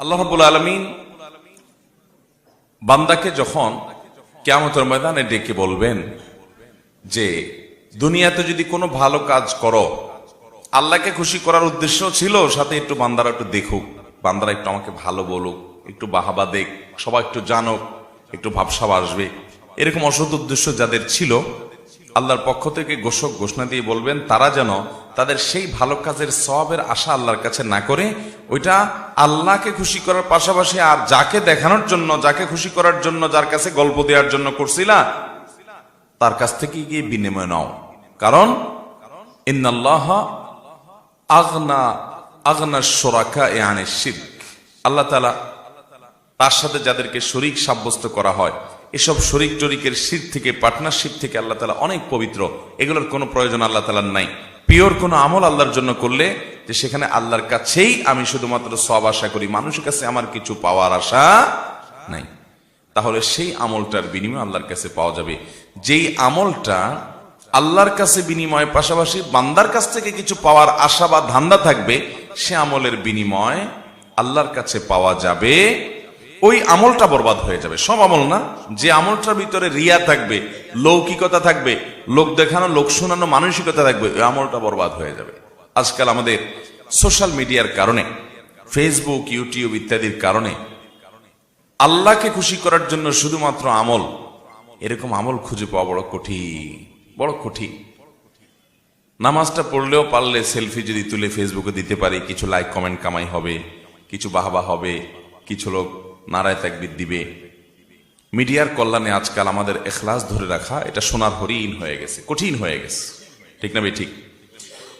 আল্লাহ রাব্বুল আলমিন বান্দাকে যখন কেয়ামতের ময়দানে ডেকে বলবেন যে, দুনিয়াতে যদি কোনো ভালো কাজ করো, আল্লাহকে খুশি করার উদ্দেশ্য ছিল, সাথে একটু বান্দারা একটু দেখুক, বান্দারা একটু আমাকে ভালো বলুক, একটু বাহাবা দেখ, সবাই একটু জানুক, একটু ভাবসাব আসবে। এরকম অসৎ উদ্দেশ্য যাদের ছিল, আল্লাহর পক্ষ থেকে ঘোষক ঘোষণা দিয়ে বলবেন, তারা যেন তাদের সেই ভালো কাজের সবের আশা আল্লাহর কাছে না করে, ওইটা আল্লাহকে খুশি করার পাশাপাশি আর যাকে দেখানোর জন্য, যাকে খুশি করার জন্য, যার কাছে গল্প দেওয়ার জন্য করছিলা, তার কাছ থেকে গিয়ে বিনিময় নাও। কারণ, ইন্নাল্লাহ আল্লাহ তালা তার সাথে যাদেরকে শরিক সাব্যস্ত করা হয়, এসব শরিক টরিকের শির থেকে পার্টনারশিপ থেকে আল্লাহ তালা অনেক পবিত্র। এগুলোর কোনো প্রয়োজন আল্লাহ তালার নাই। পিওর কোনো আমল আল্লাহর জন্য করলে যে সেখানে আল্লাহর কাছেই আমি শুধুমাত্র সব আশা করি। মানুষের কাছে আমার কিছু পাওয়ার আশা নাই। তাহলে সেই আমলটার বিনিময় আল্লাহর কাছে পাওয়া যাবে। যেই আমলটা আল্লাহর কাছে বিনিময়, পাশাপাশি বান্দার কাছ থেকে কিছু পাওয়ার আশা বা ধান্দা থাকবে, সে আমলের বিনিময় আল্লাহর কাছে পাওয়া যাবে ওই আমলটা বরবাদ হয়ে যাবে। সব আমল না? যে আমলটার ভিতরে রিয়া থাকবে, লৌকিকতা থাকবে, লোক দেখানো, লোক শোনানো, মানসিকতা থাকবে, ওই আমলটা বরবাদ হয়ে যাবে। আজকাল আমাদের সোশ্যাল মিডিয়ার কারণে, ফেসবুক, ইউটিউব ইত্যাদির কারণে, আল্লাহকে খুশি করার জন্য শুধুমাত্র আমল, এরকম আমল খুঁজে পাওয়া বড় কঠিন বড় কঠিন। নামাজটা পড়লেও পারলে সেলফি যদি তুলে ফেসবুকে দিতে পারি, কিছু লাইক কমেন্ট কামাই হবে, কিছু বাহবা হবে, কিছু লোক নারায় তাকবিদ দিবে। মিডিয়ার কল্যাণে আজকাল আমাদের এখলাস ধরে রাখা, এটা সোনার হরিণ হয়ে গেছে, কঠিন হয়ে গেছে। ঠিক না বে ঠিক।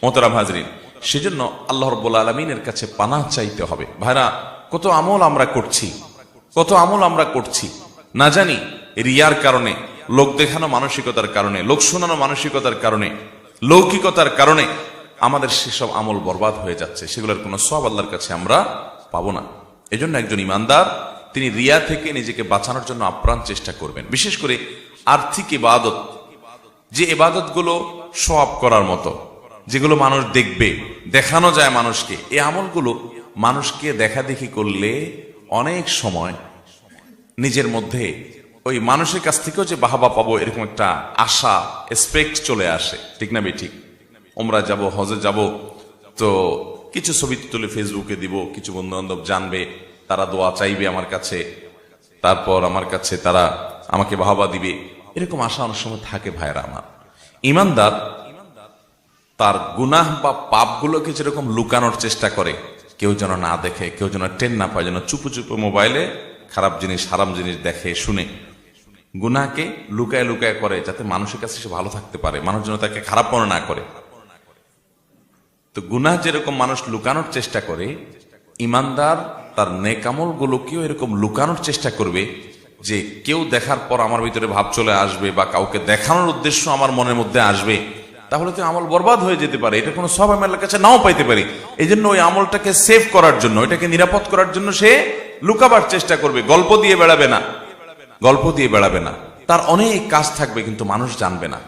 মোহতারাম হাজরিন, সেজন্য আল্লাহ রব্বুল আলমিনের কাছে পানা চাইতে হবে। ভাইরা, কত আমল আমরা করছি, কত আমল আমরা করছি। না জানি, রিয়ার কারণে, লোক দেখানো মানসিকতার কারণে, লোক শোনানো মানসিকতার কারণে, লৌকিকতার কারণে আমাদের সেসব আমল বরবাদ হয়ে যাচ্ছে। সেগুলোর কোনো সব আল্লাহর কাছে আমরা পাবো না। এজন্য একজন ইমানদার তিনি রিয়া থেকে নিজেকে বাঁচানোর জন্য আপ্রাণ চেষ্টা করবেন। বিশেষ করে আর্থিক ইবাদত, যে এবাদতগুলো সব করার মতো, যেগুলো মানুষ দেখবে, দেখানো যায় মানুষকে, এই আমলগুলো মানুষকে দেখা দেখি করলে অনেক সময় নিজের মধ্যে ওই মানুষের কাছ থেকেও যে বাহাবা পাবো এরকম একটা আশা এক্সপেক্ট চলে আসে। ঠিক না ঠিক ওমরা যাব, হজে যাব, তো কিছু ছবি তুলে ফেসবুকে দিব, কিছু বন্ধু বান্ধব জানবে তারা দোয়া চাইবে আমার কাছে, তারপর আমার কাছে তারা আমাকে বাহবা দিবে। এরকম আশা অনেক সময় থাকে ভাইরা আমার। ইমানদার তার গুনাহ বা পাপগুলোকে যেরকম লুকানোর চেষ্টা করে, কেউ যেন না দেখে, কেউ যেন টেন না পায়, যেন চুপু চুপু মোবাইলে খারাপ জিনিস, হারাম জিনিস দেখে, শুনে। গুনাহকে লুকায় লুকায় করে, যাতে মানুষের কাছে সে ভালো থাকতে পারে, মানুষ যেন তাকে খারাপ মনে না করে। তো গুনাহ যেরকম মানুষ লুকানোর চেষ্টা করে, ইমানদার তার নেকামল গুলোকেও এরকম লুকানোর চেষ্টা করবে যে কেউ দেখার পর আমার ভিতরে ভাব চলে আসবে বা কাউকে দেখানোর উদ্দেশ্য আমার মনের মধ্যে আসবে, তাহলে তো আমল বরবাদ হয়ে যেতে পারে। এটা কোনো সব আমার কাছে নাও পাইতে পারি। এই জন্য ওই আমলটাকে সেভ করার জন্য এটাকে নিরাপদ করার জন্য সে লুকাবার চেষ্টা করবে। গল্প দিয়ে বেড়াবে না। গল্প দিয়ে বেড়াবে না। তার অনেক কাজ থাকবে কিন্তু মানুষ জানবে না।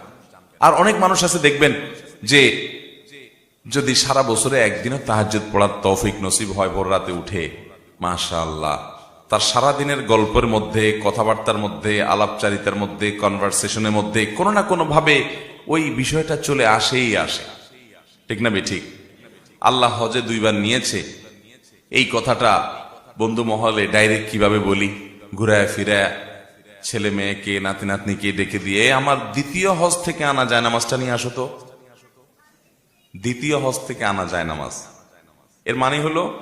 আর অনেক মানুষ আছে, দেখবেন, যে যদি সারা বছরে একদিনও তাহাজ্জুদ পড়ার তৌফিক নসিব হয় ভোর রাতে উঠে মাশা আল্লাহ তার সারা দিনের গল্পের মধ্যে কথাবার্তার মধ্যে আলাপচারিতার মধ্যে কনভারসেশনের মধ্যে কোনো না কোনো ভাবে ওই বিষয়টা চলে আসেই আসে। ঠিক না ঠিক? আল্লাহ হজে দুইবার নিয়েছে। এই কথাটা বন্ধু মহলে ডাইরেক্ট কীভাবে বলি? ঘুরায় ফিরায় ছেলে মেয়েকে নাতি নাতনিকে ডেকে দিয়ে "এ, আমার দ্বিতীয় হজ থেকে আনা যায় নামাজটা নিয়ে আসো তো। দ্বিতীয় হজ থেকে আনা যায় নামাজ। এর মানে হলো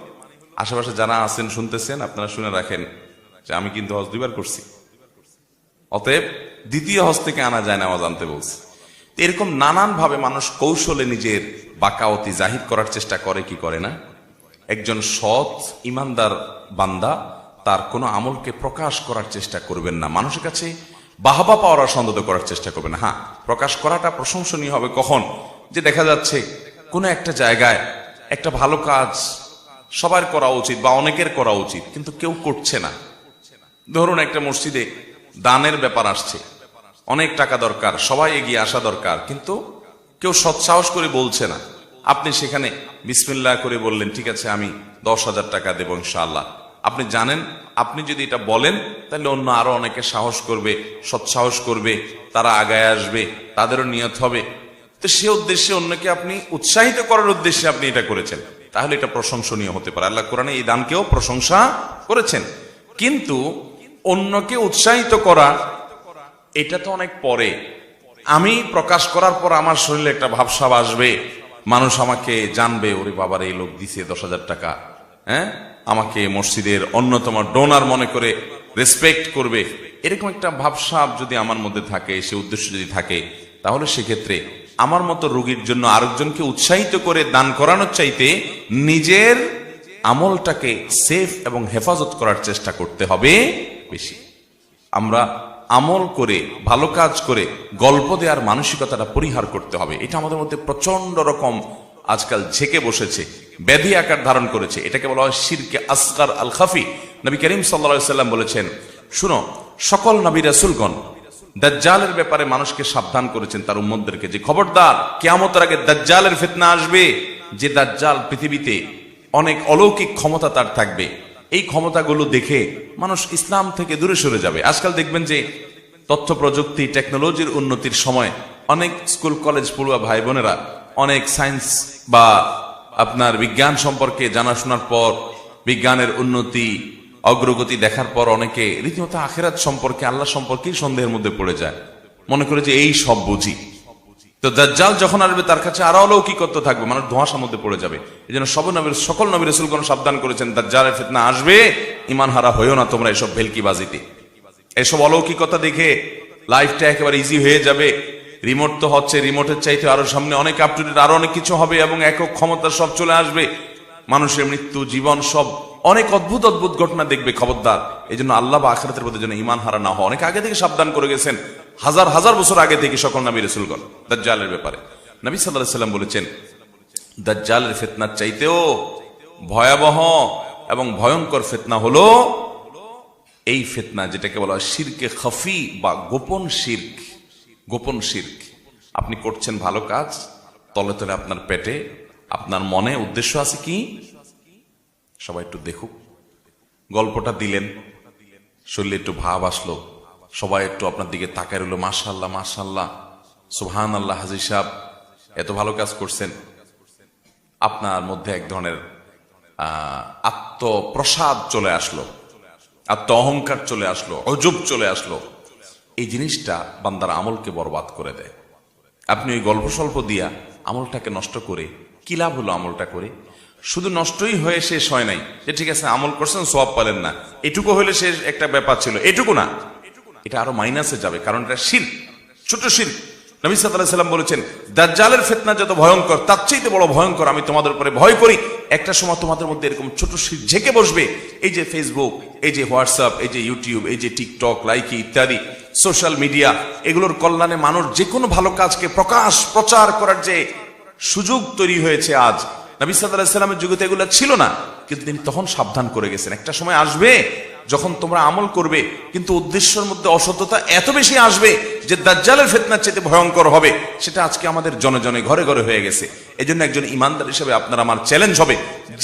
আশেপাশে যারা আছেন, শুনতেছেন, আপনারা শুনে রাখেন যে আমি কিন্তু হজ দুইবার করছি। অতএব দ্বিতীয় হজ থেকে আনা যায় নামাজ জানতে বলছি। এরকম নানান ভাবে মানুষ কৌশলে নিজের বাকাওতি জাহির করার চেষ্টা করে, কি করে না? একজন সৎ ইমানদার বান্দা তার কোনো আমলকে প্রকাশ করার চেষ্টা করবেন না। মানুষের কাছে বাহবা পাওয়ার সন্দেহ করার চেষ্টা করবেন হ্যাঁ প্রকাশ করাটা প্রশংসনীয় হবে কখন? যে দেখা যাচ্ছে কোনো একটা জায়গায় একটা ভালো কাজ সবার করা উচিত বা অনেকের করা উচিত, কিন্তু কেউ করছে না। ধরুন একটা মসজিদে দানের ব্যাপার আসছে। অনেক টাকা দরকার, সবাই এগিয়ে আসা দরকার, কিন্তু কেউ সৎসাহস করে বলছে না। আপনি সেখানে বিসমিল্লাহ করে বললেন, ঠিক আছে, আমি দশ হাজার টাকা দেব ইনশাআল্লাহ। আপনি জানেন, আপনি যদি এটা বলেন, তাহলে অন্য আরও অনেকে সাহস করবে, সৎসাহস করবে, তারা আগায় আসবে, তাদেরও নিয়ত হবে। তো সে উদ্দেশ্যে অন্যকে আপনি উৎসাহিত করার উদ্দেশ্যে আপনি এটা করেছেন। তাহলে এটা প্রশংসনীয় হতে পারে। আল্লাহ কোরআনে এই দানকেও প্রশংসা করেছেন। কিন্তু অন্যকে উৎসাহিত করা, এটা তো অনেক পরে। আমি প্রকাশ করার পর আমার শরীরে একটা ভাবসাব আসবে। মানুষ আমাকে জানবে, ওরে বাবার, এই লোক দিছে দশ হাজার টাকা। হ্যাঁ? আমাকে মসজিদের অন্যতম ডোনার মনে করে রেসপেক্ট করবে। এরকম একটা ভাবসাব যদি আমার মধ্যে থাকে, সে উদ্দেশ্য যদি থাকে, তাহলে সেক্ষেত্রে আমার মতো রোগীর জন্য আরেকজনকে উৎসাহিত করে দান করানোর চাইতে নিজের আমলটাকে সেফ এবং হেফাজত করার চেষ্টা করতে হবে বেশি। আমরা আমল করে, ভালো কাজ করে গল্প দেওয়ার মানসিকতাটা পরিহার করতে হবে। এটা আমাদের মধ্যে প্রচণ্ড রকম আজকাল ঝেঁকে বসেছে, ব্যাধি আকার ধারণ করেছে। এটাকে বলা হয় শিরকে আসগার আল খাফি নবী করিম সাল্লা সাল্লাম বলেছেন, শুনো, সকল নবী রাসুলগণ দাজ্জালের ব্যাপারে মানুষকে সাবধান করেছেন তার উম্মদদেরকে যে খবরদার, কেয়ামতের আগে দাজ্জালের ফিতনা আসবে, যে দাজ্জাল পৃথিবীতে অনেক অলৌকিক ক্ষমতা তার থাকবে। এই ক্ষমতাগুলো দেখে মানুষ ইসলাম থেকে দূরে সরে যাবে। আজকাল দেখবেন যে তথ্য প্রযুক্তি, টেকনোলজির উন্নতির সময় অনেক স্কুল, কলেজ, পড়ুয়া ভাই বোনেরা অনেক সায়েন্স বা আপনার বিজ্ঞান সম্পর্কে জানাশোনার পর বিজ্ঞানের উন্নতি অগ্রগতি দেখার পর অনেকে রীতিমতো আখেরাত সম্পর্কে, আল্লাহ সম্পর্কেই সন্দেহের মধ্যে পড়ে যায়। মনে করে যে এই সব বুঝি। তো দাজ্জাল যখন আসবে, তার কাছে আরও অলৌকিকত্ব থাকবে মানুষ ধোঁয়াশার মধ্যে পড়ে যাবে। এই জন্য সব নবীর, সকল নবীর রসুলগণ সাবধান করেছেন, দাজ্জালের ফিতনা আসবে ইমান হারা হয়েও না তোমরা এসব ভেলকিবাজিতে। এসব অলৌকিকতা দেখে লাইফটা একেবারে ইজি হয়ে যাবে। রিমোট তো হচ্ছে, রিমোটের চাইতে আরও সামনে অনেক আপ টু ডেট আরও অনেক কিছু হবে এবং একক ক্ষমতা সব চলে আসবে। মানুষের মৃত্যু, জীবন সব অনেক অদ্ভুত অদ্ভুত ঘটনা দেখবে খবরদার। এই জন্য আল্লাহ বা আখরাতের প্রতি যেন ইমান হারা না হয়। অনেক আগে থেকে সাবধান করে গেছেন। হাজার হাজার বছর আগে থেকে সকল নবী রসুলগণ, দাজ্জালের ব্যাপারে। নবী সাল্লাহ সাল্লাম বলেছেন, দাজ্জালের ফেতনার চাইতেও ভয়াবহ এবং ভয়ঙ্কর ফেতনা হলো এই ফেতনা যেটাকে বলা হয় শিরকে খফি বা গোপন শির্ক। গোপন শির্ক। আপনি করছেন ভালো কাজ, তলে তলে আপনার পেটে, আপনার মনে উদ্দেশ্য আছে কি? সবাই একটু দেখুক। গল্পটা দিলেন শরীরে একটু ভাব আসলো। সবাই একটু আপনার দিকে তাকায় রইল। মাশাল্লাহ মাশাল্লাহ সুহান আল্লাহ হাজির সাহেব, এত ভালো কাজ করছেন। আপনার মধ্যে এক ধরনের আত্মপ্রসাদ চলে আসলো। আত্ম অহংকার চলে আসলো অজব চলে আসলো। এই জিনিসটা বান্দার আমলকে বরবাদ করে দেয়। আপনি ওই গল্প স্বল্প দিয়া আমলটাকে নষ্ট করে কি লাভ হলো আমলটা করে? শুধু নষ্টই হয়ে শেষ হয় নাই। যে ঠিক আছে, আমল করছেন সব পালেন না। এটুকু হলে শেষ একটা ব্যাপার ছিল। এটুকু না। এটা আরও মাইনাসে যাবে, কারণ এটা শির ছোট শির নবী সাল্লাম বলেছেন, দাজ্জালের ফেতনা যত ভয়ঙ্কর, তার চাইতে বড় ভয়ঙ্কর আমি তোমাদের উপরে ভয় করি। একটা সময় তোমাদের মধ্যে এরকম ছোট শির ঝেঁকে বসবে। এই যে ফেসবুক এই যে হোয়াটসঅ্যাপ এই যে ইউটিউব এই যে টিকটক লাইকি ইত্যাদি সোশ্যাল মিডিয়া এগুলোর কল্যাণে মানুষ যে কোনো ভালো কাজকে প্রকাশ, প্রচার করার যে সুযোগ তৈরি হয়েছে আজ নবী সাল্লামের যুগে তো এগুলো ছিল না, কিন্তু তিনি তখন সাবধান করে গেছেন। একটা সময় আসবে যখন তোমরা আমল করবে, কিন্তু উদ্দেশ্যের মধ্যে অসত্যতা এত বেশি আসবে যে দাজ্জালের ফেতনার চাইতে ভয়ঙ্কর হবে, সেটা আজকে আমাদের জনে জনে ঘরে ঘরে হয়ে গেছে। এই জন্য একজন ইমানদার হিসেবে আপনার আমার চ্যালেঞ্জ হবে,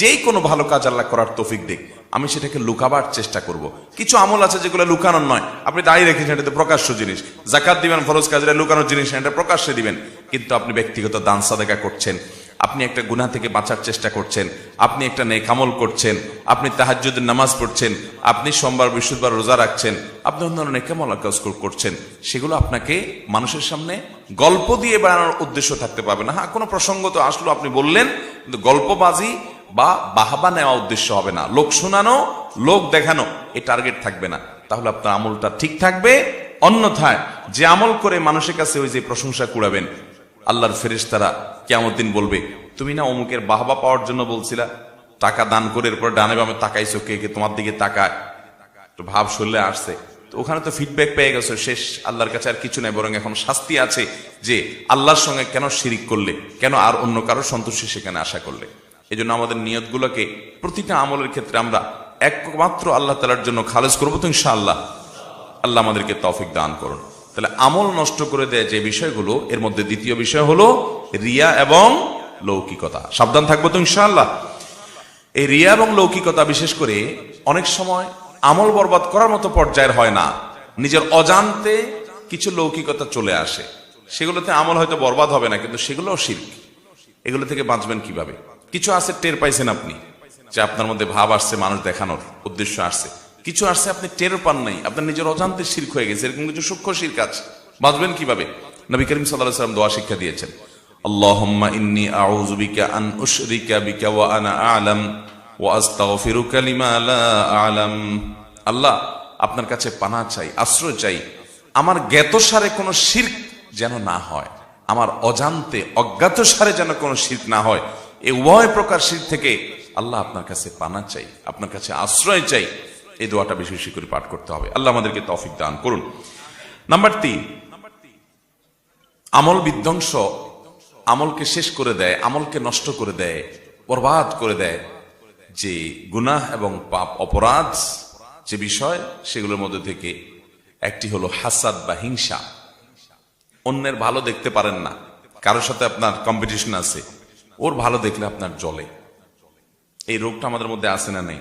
যেই কোনো ভালো কাজ আল্লাহ করার তৌফিক দেখ আমি সেটাকে লুকাবার চেষ্টা করব। কিছু আমল আছে যেগুলো লুকানোর নয়। আপনি দাঁড়িয়ে রেখেছেন, এটা তো প্রকাশ্য জিনিস। জাকাত দিবেন, ফরজ কাজটা লুকানোর জিনিস, এটা প্রকাশ্যে দিবেন। কিন্তু আপনি ব্যক্তিগত দান সাদেকা করছেন। আপনি একটা গুনাহ থেকে বাঁচার চেষ্টা করছেন, আপনি একটা নেকামল করছেন, আপনি তাহাজ্জুদের নামাজ পড়ছেন, আপনি সোমবার, বৃহস্পতিবার রোজা রাখছেন, আপনি অন্যান্য নেকামল কাজ করছেন, সেগুলো আপনাকে মানুষের সামনে গল্প দিয়ে বেড়ানোর উদ্দেশ্য থাকতে পারবে না। হ্যাঁ কোনো প্রসঙ্গ তো আসলো, আপনি বললেন, কিন্তু গল্পবাজি বা বাহাবা নেওয়া উদ্দেশ্য হবে না। লোক শোনানো, লোক দেখানো, এই টার্গেট থাকবে না। তাহলে আপনার আমলটা ঠিক থাকবে। অন্যথায় যে আমল করে মানুষের কাছে ওই যে প্রশংসা কুড়াবেন আল্লাহর ফেরেশতারা কেমন দিন বলবে, তুমি না অমুকের বাহবা পাওয়ার জন্য বলছিলা? টাকা দান করে এরপর ডানে বামে তাকাইছো, কে কে তোমার দিকে তাকায়? তো ভাব শরীরে আসছে। তো ওখানে তো ফিডব্যাক পেয়ে গেছো, শেষ। আল্লাহর কাছে আর কিছু নাই, বরং এখন শাস্তি আছে যে আল্লাহর সঙ্গে কেন শিরিক করলে? কেন আর অন্য কারও সন্তুষ্টি সেখানে আশা করলে? এই জন্য আমাদের নিয়তগুলোকে প্রতিটা আমলের ক্ষেত্রে আমরা একমাত্র আল্লাহ তালার জন্য খালেজ করব তো ইনশাআল্লাহ। আল্লাহ আমাদেরকে তফিক দান করুন। তাহলে আমল নষ্ট করে দেয় যে বিষয়গুলো, এর মধ্যে দ্বিতীয় বিষয় হলো রিয়া এবং লৌকিকতা। সাবধান থাকব তো ইনশাআল্লাহ। এই রিয়া এবং লৌকিকতা বিশেষ করে অনেক সময় আমল বরবাদ করার মতো পর্যায়ের হয় না। নিজের অজান্তে কিছু লৌকিকতা চলে আসে। সেগুলোতে আমল হয়তো বরবাদ হবে না, কিন্তু সেগুলোও শিল্প এগুলো থেকে বাঁচবেন কীভাবে? কিছু আছে টের পাইছেন আপনি, যে আপনার মধ্যে ভাব আসছে, মানুষ দেখানোর উদ্দেশ্য আসছে। কিছু আসছে, আপনি টের পান নাই। আপনার নিজের অজান্তে শির্ক হয়ে গেছে, এরকম কিছু সূক্ষ্ম শির্ক আছে। বাঁচবেন কীভাবে? নবী করিম সাল্লাহ সাল্লাম দোয়া শিক্ষা দিয়েছেন। আল্লাহুম্মা ইন্নি আউযু বিকা আন উশরিকা বিকা ওয়া আনা আ'লাম ওয়া আস্তাগফিরুকা লিমা লা আ'লাম। আল্লাহ, আপনার কাছে পানা চাই, আশ্রয় চাই। আমার জ্ঞাতসারে কোনো শির্ক যেন না হয়। আমার অজান্তে অজ্ঞাত সারে যেন কোনো শীত না হয়। এই উভয় প্রকার শীত থেকে আল্লাহ আপনার কাছে পানা চাই, আপনার কাছে আশ্রয় চাই। এই দোয়াটা বেশি বেশি করে পাঠ করতে হবে। আল্লাহ আমাদেরকে তৌফিক দান করুন। নাম্বার তিন, আমল বিধ্বংস, আমলকে শেষ করে দেয়, আমলকে নষ্ট করে দেয়, বরবাদ করে দেয়। যে গুনাহ এবং পাপ অপরাধ, যে বিষয়, সেগুলোর মধ্যে থেকে একটি হলো হাসাদ বা হিংসা। অন্যের ভালো দেখতে পারেন না। কারোর সাথে আপনার কম্পিটিশন আছে। ওর ভালো দেখলে আপনার জলে এই রোগটা আমাদের মধ্যে আছে না নেই?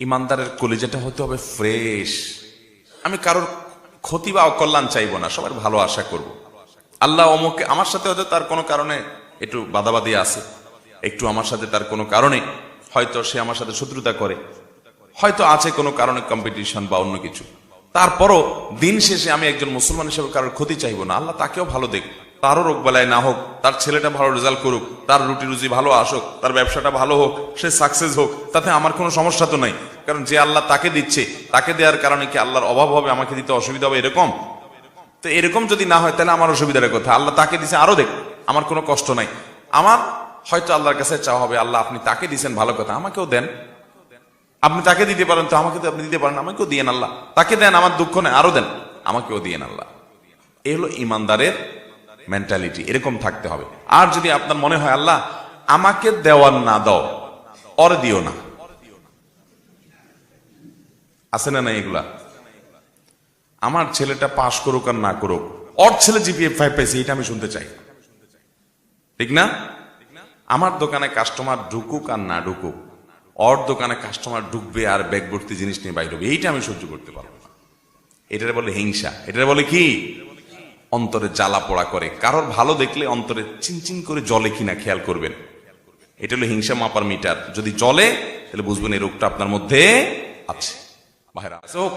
ইমানদারের কলিজাটা হতে হবে ফ্রেশ। আমি কারোর ক্ষতি বা অকল্যাণ চাইব না, সবার ভালো আশা করব। আল্লাহ অমুকে আমার সাথে হয়তো তার কোনো কারণে একটু বাদাবাদি আছে। একটু আমার সাথে তার কোনো কারণে হয়তো সে আমার সাথে শত্রুতা করে। হয়তো আছে কোনো কারণে কম্পিটিশন বা অন্য কিছু। তারপরও দিন শেষে আমি একজন মুসলমান হিসেবে কারোর ক্ষতি চাইব না, আল্লাহ তাকেও ভালো দেখ তারও রোগ বেলায় না হোক, তার ছেলেটা ভালো রেজাল্ট করুক, তার রুটি রুজি ভালো আসুক, তার ব্যবসাটা ভালো হোক, সে সাকসেস হোক, তাতে আমার কোনো সমস্যা তো নাই। কারণ যে আল্লাহ তাকে দিচ্ছে, তাকে দেওয়ার কারণে কি আল্লাহর অভাব হবে, আমাকে দিতে অসুবিধা হবে এরকম? তো এরকম যদি না হয়, তাহলে আমার অসুবিধার কথা। আল্লাহ তাকে দিছে আরও দেখ, আমার কোনো কষ্ট নাই। আমার হয়তো আল্লাহর কাছে চাওয়া হবে, আল্লাহ আপনি তাকে দিছেন, ভালো কথা, আমাকেও দেন। আপনি তাকে দিতে পারেন তো আমাকে তো আপনি দিতে পারেন, আমাকেও দিয়েন আল্লাহ। তাকে দেন, আমার দুঃখ নেই আরও দেন, আমাকেও দিয়েন আল্লাহ। এ হলো ইমানদারের মেন্টালিটি এরকম থাকতে হবে। আর যদি আপনার মনে হয়, আল্লাহ, আমাকে দেওয়ার না দাও, অর দিও না। আছে না না এগুলা? আমার ছেলেটা পাশ করুক আর না করুক, ওর ছেলে জিপিএ ফাইভ পাইছে, এটা আমি শুনতে চাই। ঠিক না? আমার দোকানে কাস্টমার ঢুকুক আর না ঢুকুক, ওর দোকানে কাস্টমার ঢুকবে আর ব্যাগ ভর্তি জিনিস নিয়ে বাইর হবে, এইটা আমি সহ্য করতে পারব না। এটারে বলে হিংসা, এটারে বলে কি? অন্তরে জ্বালা পোড়া করে। কারোর ভালো দেখলে অন্তরে চিনচিন করে জলে কিনা খেয়াল করবেন। এটা হলো হিংসা মাপার মিটার। যদি জলে তাহলে বুঝবেন এই রোগটা আপনার মধ্যে আছে। আছে হোক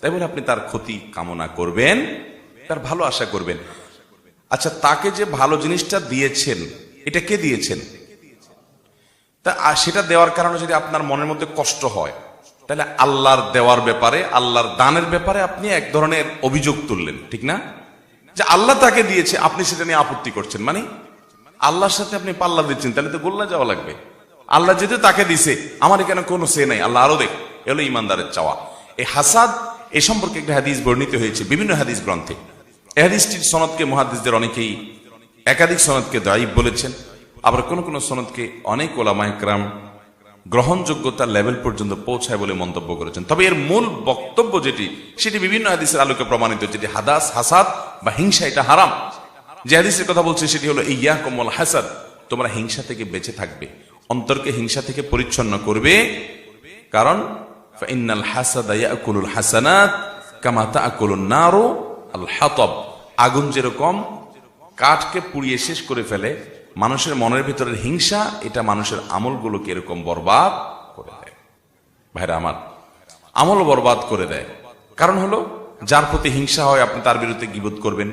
তাই বলে আপনি তার ক্ষতি কামনা করবেন, তার ভালো আশা করবেন। আচ্ছা তাকে যে ভালো জিনিসটা দিয়েছেন, এটা কে দিয়েছেন? তা সেটা দেওয়ার কারণে যদি আপনার মনের মধ্যে কষ্ট হয়, তাহলে আল্লাহর দেওয়ার ব্যাপারে, আল্লাহর দানের ব্যাপারে আপনি এক ধরনের অভিযোগ তুললেন, ঠিক না? যে আল্লাহ তাকে দিয়েছে, আপনি সেটা নিয়ে আপত্তি করছেন। মানে আল্লাহর সাথে আপনি পাল্লা দিচ্ছেন, তাহলে তো গোল্লা যাওয়া লাগবে। আল্লাহ যেহেতু তাকে দিছে আমার এখানে কোনো সে নাই, আল্লাহ আরও দেখ এলো ইমানদারের চাওয়া। এই হাসাদ, এ সম্পর্কে একটা হাদিস বর্ণিত হয়েছে, বিভিন্ন হাদিস গ্রন্থে। এই হাদিসটির সনদকে মহাদিসদের অনেকেই একাধিক সনদকে দায়ী বলেছেন, আবার কোন কোন সনদকে অনেক ওলামা একরাম গ্রহণযোগ্যতার লেভেল পর্যন্ত পৌঁছায় বলে মন্তব্য করেছেন। তবে এর মূল বক্তব্য যেটি, সেটি বিভিন্ন হাদিসের আলোকে প্রমাণিত, যেটি হাদাস, হাসাদ বা হিংসা, এটা হারাম। যে হাদিসের কথা বলছে, সেটি হলো ইয়া কমল হাসাদ তোমরা হিংসা থেকে বেঁচে থাকবে। অন্তরকে হিংসা থেকে পরিচ্ছন্ন করবে। কারণ ফাইনাল হাসাদা ইয়াকুলুল হাসানাত কামা তাকুলুন নারু আল হাতব আগুন যেরকম কাঠকে পুড়িয়ে শেষ করে ফেলে মানুষের মনের ভিতরের হিংসা, এটা মানুষের আমলগুলোকে এরকম বরবাদ করে দেয়। ভাইরা আমার, আমল বরবাদ করে দেয়। কারণ হলো, যার প্রতি হিংসা হয়, আপনি তার বিরুদ্ধে গিবোধ করবেন,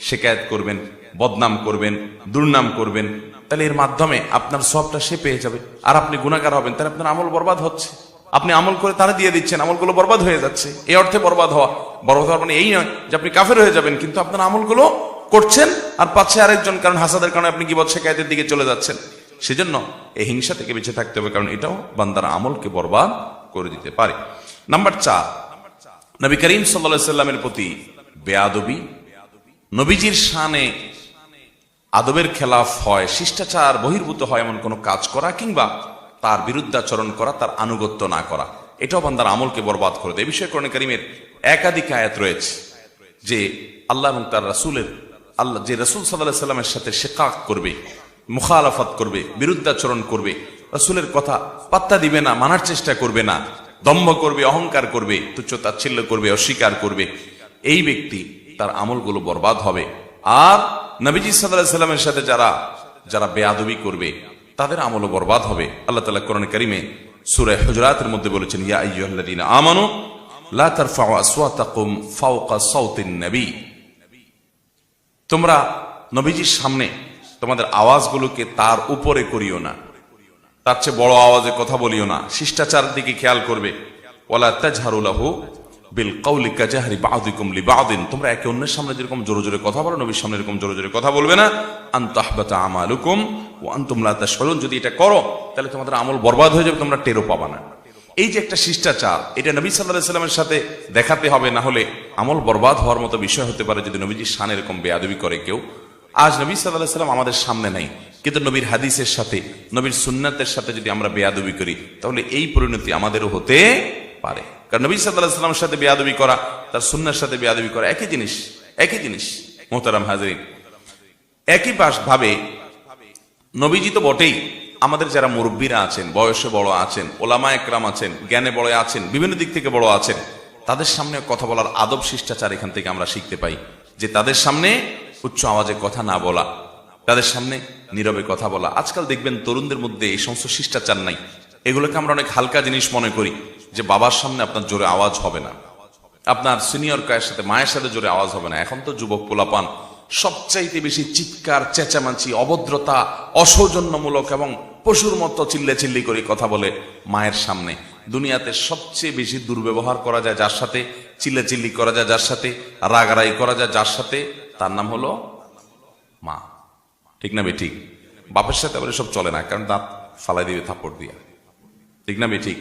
শেকায়ত করবেন, বদনাম করবেন, দুর্নাম করবেন। তাহলে এর মাধ্যমে আপনার সবটা সে পেয়ে যাবে। আর আপনি গুণাগার হবেন, তাহলে আপনার আমল বরবাদ হচ্ছে। আপনি আমল করে তারা দিয়ে দিচ্ছেন, আমলগুলো বরবাদ হয়ে যাচ্ছে। এই অর্থে বরবাদ হওয়া। বরবাদ হওয়ার মানে এই নয় যে আপনি কাফের হয়ে যাবেন, কিন্তু আপনার আমলগুলো করছেন আর পাচ্ছে আরেকজন, কারণ হাসাদের কারণে আপনি কি বৎসে কায়দের দিকে চলে যাচ্ছেন। সেজন্য এই হিংসা থেকে বেঁচে থাকতে হবে, কারণ এটাও বান্দার আমলকে বরবাদ করে দিতে পারে। নাম্বার চার, নবী করিম সাল্লা সাল্লামের প্রতি বেয়াদবি, নবীজির শানে আদবের খেলাফ হয়, শিষ্টাচার বহির্ভূত হয় এমন কোনো কাজ করা কিংবা তার বিরুদ্ধাচরণ করা, তার আনুগত্য না করা, এটাও বান্দার আমলকে বরবাদ করে দেয়। এই বিষয়ে করিমের একাধিক আয়াত রয়েছে যে আল্লাহ এবং তার রাসুলের আল্লাহ, যে রসুল সাল্লাহ সাল্লামের সাথে শেকাক করবে, মুখালাফাত করবে, বিরুদ্ধাচরণ করবে, রসুলের কথা পাত্তা দিবে না, মানার চেষ্টা করবে না, দম্ভ করবে, অহংকার করবে, তুচ্ছ তাচ্ছিল্য করবে, অস্বীকার করবে, এই ব্যক্তি তার আমলগুলো বরবাদ হবে। আর নবীজি সাল্লাহ সাল্লামের সাথে যারা যারা বেয়াদবি করবে, তাদের আমলও বরবাদ হবে। আল্লাহ তালা কোরআন করিমে সুরে হজরাতের মধ্যে বলেছেন, ইয়া আমানু লা তারফাউ আসওয়াতাকুম ফাওকা সাওতিন নবী। তোমরা নবীজির সামনে তোমাদের আওয়াজগুলোকে তার উপরে করিও না। তার চেয়ে বড় আওয়াজে কথা বলিও না। শিষ্টাচার দিকে খেয়াল করবে। ওয়ালা তাজহারুলাহু বিল কাউলি কাজাহরি বাউদিকুম লিবাউদিন তোমরা একে অন্যের সামনে যেরকম জোরে জোরে কথা বলো, নবীর সামনে এরকম জোরে জোরে কথা বলবে না। আনতাহবাতা আমালুকুম ও আনতুম লা তাশউরুন যদি এটা করো, তাহলে তোমাদের আমল বরবাদ হয়ে যাবে, তোমরা টেরও পাবা না। এই যে একটা শিষ্টাচার, এটা নবী সাল্লাহ সাল্লামের সাথে দেখাতে হবে, না হলে আমল বরবাদ হওয়ার মতো বিষয় হতে পারে যদি নবীজির শান এরকম বেয়াদবি করে কেউ। আজ নবী সাল্লাহ সাল্লাম আমাদের সামনে নাই, কিন্তু নবীর হাদিসের সাথে, নবীর সুন্নাতের সাথে যদি আমরা বেয়াদবি করি, তাহলে এই পরিণতি আমাদেরও হতে পারে। কারণ নবী সাল্লাহ সাল্লামের সাথে বেয়াদবি করা, তার সুন্নার সাথে বেয়াদবি করা, একই জিনিস একই জিনিস, মোহতারাম হাজরিন। একই পাশ ভাবে নবীজি তো বটেই আমাদের যারা মুরব্বীরা আছেন, বয়সে বড় আছেন, ওলামা একরাম আছেন, জ্ঞানে বড় আছেন, বিভিন্ন দিক থেকে বড় আছেন, তাদের সামনে কথা বলার আদব শিষ্টাচার এখান থেকে আমরা শিখতে পাই যে তাদের সামনে উচ্চ আওয়াজে কথা না বলা, তাদের সামনে নীরবে কথা বলা। আজকাল দেখবেন তরুণদের মধ্যে এই সমস্ত শিষ্টাচার নাই। এগুলোকে আমরা অনেক হালকা জিনিস মনে করি যে বাবার সামনে আপনার জোরে আওয়াজ হবে না। আপনার সিনিয়র কায়ের সাথে, মায়ের সাথে জোরে আওয়াজ হবে না। এখন তো যুবক পোলাপান সবচাইতে বেশি চিৎকার, চেঁচামাচি, অভদ্রতা, অসৌজন্যমূলক এবং পশুর মতো চিল্লে চিল্লি করে কথা বলে মায়ের সামনে। দুনিয়াতে সবচেয়ে বেশি দুর্ব্যবহার করা যায় যার সাথে, চিল্লে চিল্লি করা যায় যার সাথে রাগারাই করা যায় যার সাথে, তার নাম হলো মা। ঠিক না ঠিক? বাপের সাথে আবার সব চলে না, কারণ দাঁত ফালাই দিবে, থাপ্পড় দিয়ে। ঠিক না ঠিক?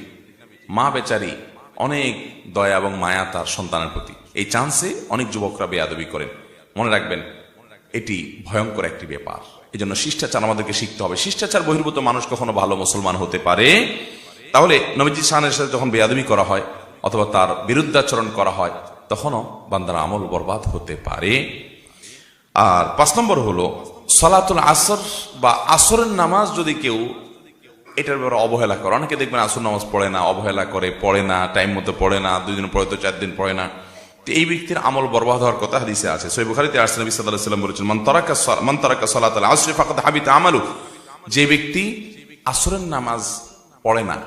মা বেচারি অনেক দয়া এবং মায়া তার সন্তানের প্রতি। এই চান্সে অনেক যুবকরা বেয়াদবি করেন। মনে রাখবেন, এটি ভয়ঙ্কর একটি ব্যাপার। এই জন্য শিষ্টাচার আমাদেরকে শিখতে হবে। শিষ্টাচার বহির্ভূত মানুষ কখনো ভালো মুসলমান হতে পারে। তাহলে নবীজি শাহানের সাথে যখন বেয়াদবি করা হয় অথবা তার বিরুদ্ধাচরণ করা হয়, তখনও বান্দার আমল বরবাদ হতে পারে। আর পাঁচ নম্বর হলো, সলাতুল আসর বা আসরের নামাজ যদি কেউ এটার ব্যাপারে অবহেলা করে, অনেকে দেখবেন আসর নামাজ পড়ে না, অবহেলা করে, পড়ে না, টাইম মতো পড়ে না, দুই দিন পড়ে তো চার দিন পড়ে না। এই ব্যক্তির আমল বরবাদ হওয়ার কথা হাদিসে আছে। সৈব বুখারিতে আসছে, নবী বলেছেন, মান তারাকা সলা- মান তারাকা সালাতাল আসরি ফাকাদ হাবিতা আমালু। যে ব্যক্তি আসরের নামাজ পড়ে না,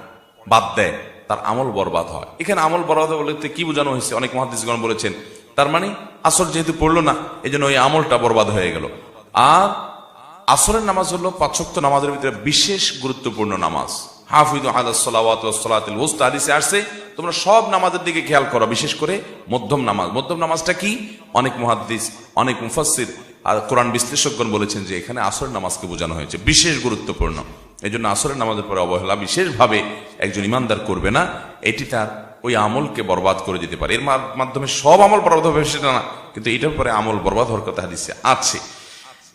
বাদ দেয়, তার আমল বরবাদ হয়। এখানে আমল বরবাদ বলতে কি বোঝানো হয়েছে? অনেক মহাদিসগণ বলেছেন, তার মানে আসর যেহেতু পড়ল না এই জন্য ওই আমলটা বরবাদ হয়ে গেল। আর আসরের নামাজ হলো পাঁচক্ত নামাজের ভিতরে বিশেষ গুরুত্বপূর্ণ নামাজ। হাফিদু আলা সালাওয়াত ওয়াস সালাতুল হাদিসে আসছে, তোমরা সব নামাজের দিকে খেয়াল করো, বিশেষ করে মধ্যম নামাজ। মধ্যম নামাজটা কি? অনেক মুহাদ্দিস, অনেক মুফাসসির আর কোরআন বিশ্লেষকগণ বলেছেন যে এখানে আসরের নামাজকে বোঝানো হয়েছে, বিশেষ গুরুত্বপূর্ণ। এই জন্য আসরের নামাজের পরে অবহেলা বিশেষভাবে একজন ইমানদার করবে না, এটি তার ওই আমলকে বরবাদ করে দিতে পারে। এর মাধ্যমে সব আমল বরবাদ হবে সেটা না, কিন্তু এটার পরে আমল বরবাদ হওয়ার কথা হাদিসে আছে।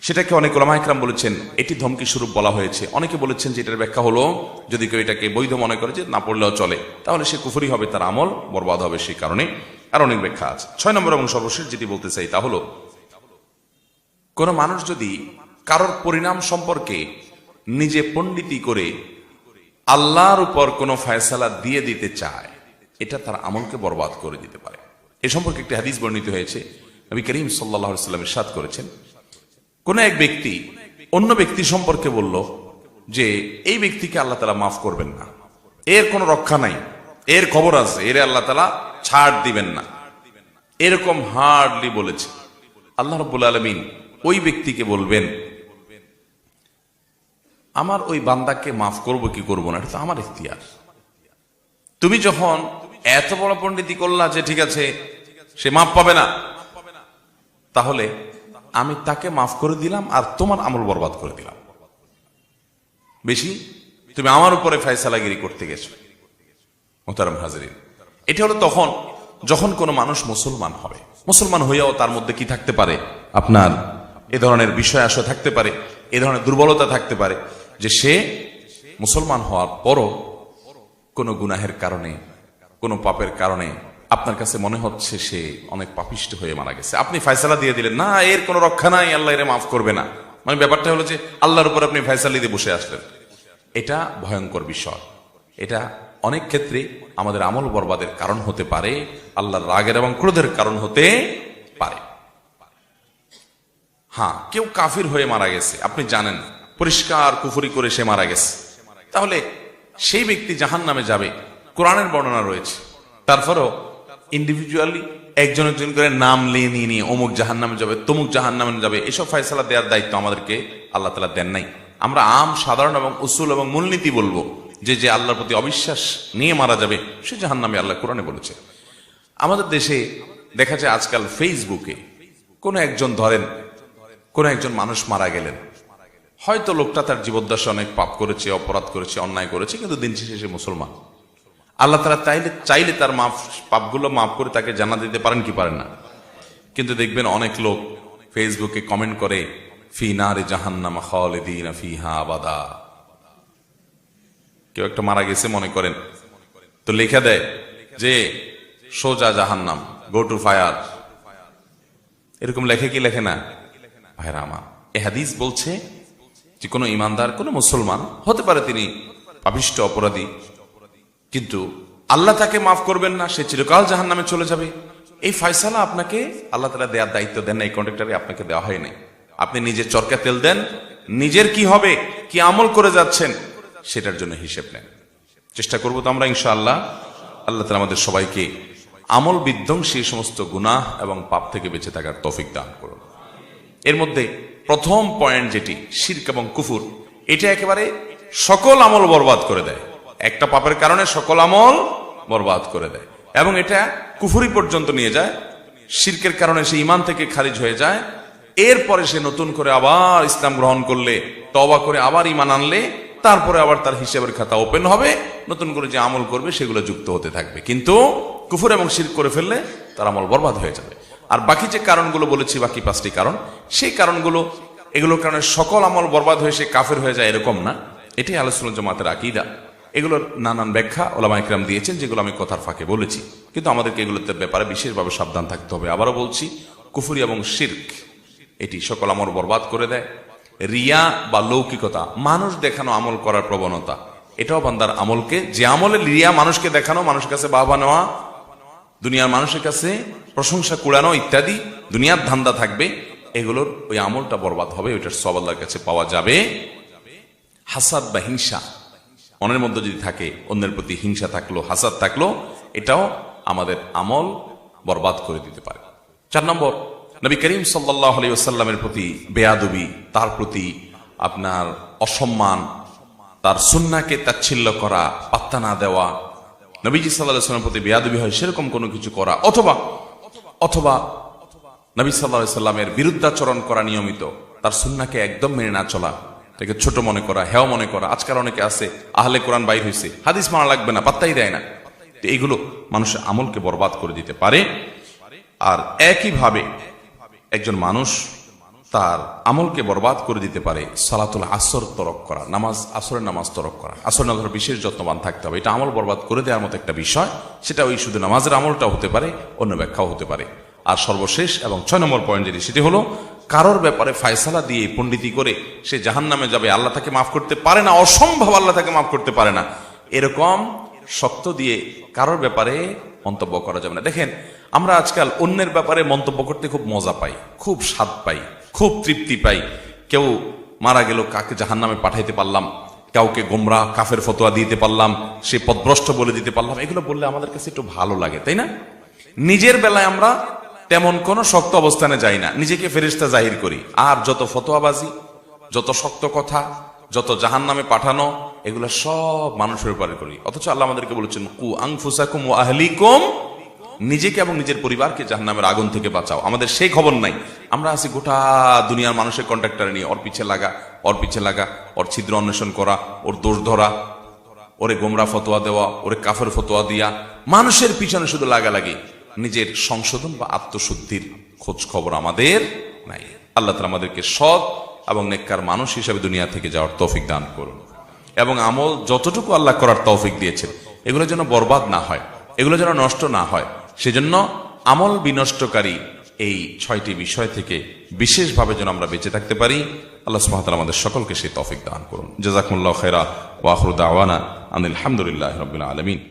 সেটাকে অনেক ওলামাইকরাম বলেছেন, এটি ধমকি স্বরূপ বলা হয়েছে। অনেকে বলেছেন যে এটার ব্যাখ্যা হলো, যদি কেউ এটাকে বৈধ মনে করে যে না পড়লেও চলে, তাহলে সে কুফরি হবে, তার আমল বরবাদ হবে সেই কারণে। আর অনেক ব্যাখ্যা আছে। ছয় নম্বর এবং সর্বশেষ যেটি বলতে চাই তা হলো, কোন মানুষ যদি কারোর পরিণাম সম্পর্কে নিজে পণ্ডিতি করে আল্লাহর উপর কোনো ফয়সালা দিয়ে দিতে চায়, এটা তার আমলকে বরবাদ করে দিতে পারে। এ সম্পর্কে একটি হাদিস বর্ণিত হয়েছে। নবী করিম সাল্লাহ সাল্লামের সাদ করেছেন কোন এক ব্যক্তি অন্য ব্যক্তি সম্পর্কে বলল যে, এই ব্যক্তিকে আল্লাহ তালা মাফ করবেন না। এর কোনো রক্ষা নাই। এর খবর আছে। এর আল্লাহ তালা ছাড় দিবেন না। এরকম হার্ডলি বলেছে। আল্লাহ রব্বুল আলমিন ওই ব্যক্তিকে বলবেন, আমার ওই বান্দাকে মাফ করব কি করব না? এটা তো আমার ইখতিয়ার। তুমি যখন এত বড় পণ্ডিতি করলা যে, ঠিক আছে, সে মাফ পাবে না। তাহলে আমি তাকে মাফ করে দিলাম আর তোমার আমল বরবাদ করে দিলাম। বেশি, তুমি আমার উপরে ফয়সালাগিরি করতে গেছো। মোতারাম হাজরিন, এটা হলো তখন যখন কোনো মানুষ মুসলমান হবে। মুসলমান হইয়াও তার মধ্যে কি থাকতে পারে? আপনার এ ধরনের বিষয় আসা থাকতে পারে, এ ধরনের দুর্বলতা থাকতে পারে যে সে মুসলমান হওয়ার পরও কোনো গুনাহের কারণে, কোনো পাপের কারণে আপনার কাছে মনে হচ্ছে সে অনেক পাপিষ্ট হয়ে মারা গেছে। আপনি ফয়সালা দিয়ে দিলেন, না, এর কোনো রক্ষা নাই, আল্লাহ এর মাফ করবে না। মানে ব্যাপারটা হলো যে, আল্লাহর উপর আপনি ফয়সালি দিয়ে বসে আসলেন। এটা ভয়ঙ্কর বিষয়। এটা অনেক ক্ষেত্রে আমাদের আমল বরবাদের কারণ হতে পারে, আল্লাহর রাগের এবং ক্রোধের কারণ হতে পারে। হ্যাঁ কেউ কাফির হয়ে মারা গেছে, আপনি জানেন, পরিষ্কার কুফুরি করে সে মারা গেছে। তাহলে সেই ব্যক্তি জাহান নামে যাবে, কোরআনের বর্ণনা রয়েছে। তারপরও ইন্ডিভিজুয়ালি একজন একজন করে নাম নিয়ে নিয়ে নিয়ে অমুক জাহান নামে যাবে, তমুক জাহান নামে যাবে, এসব ফয়সালা দেওয়ার দায়িত্ব আমাদেরকে আল্লাহ তালা দেন নাই। আমরা আম, সাধারণ এবং উসুল এবং মূলনীতি বলব, যে যে আল্লাহর প্রতি অবিশ্বাস নিয়ে মারা যাবে, সে জাহান নামে আল্লাহ কোরআনে বলেছে। আমাদের দেশে দেখা যায় আজকাল ফেসবুকে কোনো একজন ধরেন, কোন একজন মানুষ মারা গেলেন। হয়তো লোকটা তার জীবদ্দশা অনেক পাপ করেছে, অপরাধ করেছে, অন্যায় করেছে, কিন্তু দিন শেষে মুসলমান। আল্লাহ তারা চাইলে চাইলে তার মাফ, পাপগুলো মাফ করে তাকে জানা দিতে পারেন কি পারেন না? কিন্তু দেখবেন অনেক লোক ফেসবুকে কমেন্ট করে ফি নারে জাহান্নামা খালিদিন ফিহা আবাদা। কেউ একটা মারা গেছে মনে করেন। তো লেখা দেয় যে, সোজা জাহান্নাম, গো টু ফায়ার। এরকম লেখে কি লেখে না? ভাইরা আমার, এ বলছে যে কোনো ইমানদার, কোনো মুসলমান, হতে পারে তিনি পাপিষ্ট অপরাধী কিন্তু আল্লাহ তাকে মাফ করবেন না, সে চিরকাল জাহান নামে চলে যাবে। এই ফয়সালা আপনাকে আল্লাহ তালা দেওয়ার দায়িত্ব দেন না, এই কন্ট্রাক্টারে আপনাকে দেওয়া হয় নাই। আপনি নিজের চরকা তেল দেন, নিজের কি হবে, কি আমল করে যাচ্ছেন, সেটার জন্য হিসেব নেন। চেষ্টা করব তো আমরা, ইনশাআল্লাহ। আল্লাহ তালা আমাদের সবাইকে আমল বিধ্বংসী সমস্ত গুনাহ এবং পাপ থেকে বেঁচে থাকার তফিক দান করুন। এর মধ্যে প্রথম পয়েন্ট যেটি, শির্ক এবং কুফুর, এটা একেবারে সকল আমল বরবাদ করে দেয়। একটা পাপের কারণে সকল আমল বরবাদ করে দেয়। এবং এটা কুফুরি পর্যন্ত নিয়ে যায়, শির্কের কারণে সে ইমান থেকে খারিজ হয়ে যায়। এরপরে সে নতুন করে আবার ইসলাম গ্রহণ করলে তবা করে আবার ইমান আনলে, তারপরে আবার তার হিসেবের খাতা ওপেন হবে, নতুন করে যে আমল করবে সেগুলো যুক্ত হতে থাকবে। কিন্তু কুফুর এবং শির করে ফেললে তার আমল বরবাদ হয়ে যাবে। আর বাকি যে কারণগুলো বলেছি, বাকি পাঁচটি কারণ, সেই কারণগুলো, এগুলোর কারণে সকল আমল বরবাদ হয়ে সে কাফের হয়ে যায়, এরকম না। এটাই আলোচনা জমাতের আকিদা। এগুলোর নানান ব্যাখ্যা ওলামা ইকরাম দিয়েছেন, যেগুলো আমি কথার ফাঁকে বলেছি। কিন্তু আমাদেরকে এগুলোতে ব্যাপারে বিশেষভাবে সাবধান থাকতে হবে। আবারও বলছি, কুফুরি এবং শির্ক, এটি সকল আমল বরবাদ করে দেয়। রিয়া বা লৌকিকতা, মানুষ দেখানো আমল করার প্রবণতা, এটাও বান্দার আমলকে, যে আমলে রিয়া মানুষকে দেখানো, মানুষের কাছে বাহবা নেওয়া, দুনিয়ার মানুষের কাছে প্রশংসা কুড়ানো ইত্যাদি, দুনিয়ার ধান্দা থাকবে, এগুলোর ওই আমলটা বরবাদ হবে, ওইটার সব আল্লাহর কাছে পাওয়া যাবে। হাসাদ বা হিংসা মনের মধ্যে যদি থাকে, অন্যের প্রতি হিংসা থাকল, হাসাদ থাকল, এটাও আমাদের আমল বরবাদ করে দিতে পারে। চার নম্বর, নবী করিম সাল্লাহ আলী প্রতি বেয়াদবি, তার প্রতি আপনার অসম্মান, তার সুন্নাকে তাচ্ছিল্য করা, পাত্তা না দেওয়া, নবীজি সাল্লাহ সাল্লামের প্রতি বেয়াদবি হয়, সেরকম কোনো কিছু করা, অথবা অথবা নবী সাল্লাহ সাল্লামের বিরুদ্ধাচরণ করা নিয়মিত, তার সুন্নাকে একদম মেনে না চলা তাকে ছোট মনে করা, হেও মনে করা। আজকাল অনেকে আছে, আহলে কোরআন বাইর হয়েছে হাদিস মানা লাগবে না, পাত্তাই দেয় না। এইগুলো মানুষের আমলকে বরবাদ করে দিতে পারে। আর একইভাবে একজন মানুষ তার আমলকে বরবাদ করে দিতে পারে, সালাতুল আসর তরক করা, নামাজ, আসরের নামাজ তরক করা। আসর নামাজের বিশেষ যত্নবান থাকতে হবে, এটা আমল বরবাদ করে দেওয়ার মতো একটা বিষয়। সেটা ওই শুধু নামাজের আমলটাও হতে পারে, অন্য ব্যাখ্যাও হতে পারে। আর সর্বশেষ এবং ছয় নম্বর পয়েন্ট যেটি, সেটি হলো কারোর ব্যাপারে ফায়সালা দিয়ে পণ্ডিতি করে সে জাহান নামে যাবে, আল্লাহ তাকে মাফ করতে পারে না, অসম্ভব আল্লাহ তাকে মাফ করতে পারে না। এরকম শক্ত দিয়ে কারোর ব্যাপারে মন্তব্য করা যাবে না। দেখেন, আমরা আজকাল অন্যের ব্যাপারে মন্তব্য করতে খুব মজা পাই, খুব স্বাদ পাই, খুব তৃপ্তি পাই। কেউ মারা গেল, কাকে জাহান নামে পাঠাইতে পারলাম, কাউকে গোমরা কাফের ফতোয়া দিতে পারলাম, সে পদভ্রষ্ট বলে দিতে পারলাম, এগুলো বললে আমাদের কাছে একটু ভালো লাগে, তাই না? নিজের বেলায় আমরা তেমন কোনো শক্ত অবস্থানে যাই না। নিজেকে ফেরিস্তা জাহির করি। আর যত ফতোয়াবাজি, যত শক্ত কথা, যত জাহান নামে পাঠানো, এগুলো সব মানুষের উপরে করি। অথচ আল্লাহ আমাদেরকে বলেছেন, কু আংফুসাকুম ও আহলিকুম নিজেকে এবং নিজের পরিবারকে জাহান্নামের আগুন থেকে বাঁচাও। আমাদের সেই খবর নাই। আমরা আছি গোটা দুনিয়ার মানুষের কন্ট্রাক্টারে নিয়ে। ওর পিছে লাগা, ওর পিছে লাগা, ওর ছিদ্র অন্বেষণ করা, ওর দোষ ধরা, ওরে গোমরা ফতোয়া দেওয়া, ওরে কাফের ফতোয়া দিয়া। মানুষের পিছনে শুধু লাগা লাগালাগি। নিজের সংশোধন বা আত্মশুদ্ধির খোঁজ খবর আমাদের নাই। আল্লাহ তালা আমাদেরকে সৎ এবং নেককার মানুষ হিসাবে দুনিয়া থেকে যাওয়ার তৌফিক দান করুন। এবং আমল যতটুকু আল্লাহ করার তৌফিক দিয়েছেন, এগুলো যেন বরবাদ না হয়, এগুলো যেন নষ্ট না হয়। সেজন্য আমল বিনষ্টকারী এই ছয়টি বিষয় থেকে বিশেষভাবে যেন আমরা বেঁচে থাকতে পারি, আল্লাহ তাআলা আমাদের সকলকে সেই তৌফিক দান করুন। জাযাকুমুল্লাহ খায়রা ওয়া আখিরু দাওয়ানা আলহামদুলিল্লাহ রবিল আলমিন।